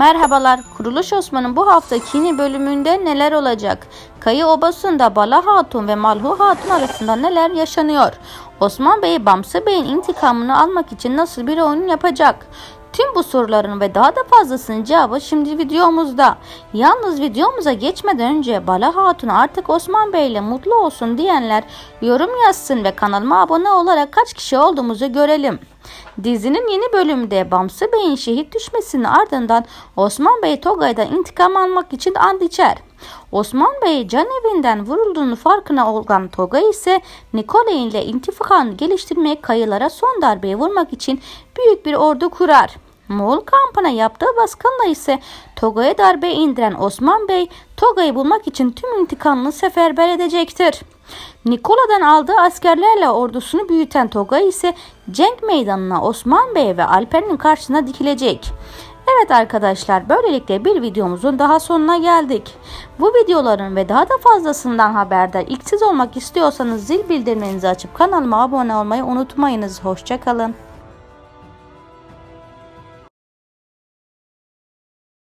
Merhabalar, Kuruluş Osman'ın bu haftaki yeni bölümünde neler olacak? Kayı Obası'nda Bala Hatun ve Malhu Hatun arasında neler yaşanıyor? Osman Bey, Bamsı Bey'in intikamını almak için nasıl bir oyun yapacak? Tüm bu soruların ve daha da fazlasının cevabı şimdi videomuzda. Yalnız videomuza geçmeden önce Bala Hatun artık Osman Bey ile mutlu olsun diyenler yorum yazsın ve kanalıma abone olarak kaç kişi olduğumuzu görelim. Dizinin yeni bölümde Bamsı Bey'in şehit düşmesinin ardından Osman Bey Togay'dan intikam almak için and içer. Osman Bey can evinden vurulduğunu farkına olan Togay ise Nikole ile intifakanı geliştirmeye kayılara son darbeyi vurmak için büyük bir ordu kurar. Moğol kampına yaptığı baskınla ise Toga'ya darbe indiren Osman Bey, Toga'yı bulmak için tüm intikamını seferber edecektir. Nikola'dan aldığı askerlerle ordusunu büyüten Toga ise cenk meydanına Osman Bey ve Alper'in karşısına dikilecek. Evet arkadaşlar böylelikle bir videomuzun daha sonuna geldik. Bu videoların ve daha da fazlasından haberdar ilk siz olmak istiyorsanız zil bildirimlerinizi açıp kanalıma abone olmayı unutmayınız. Hoşçakalın.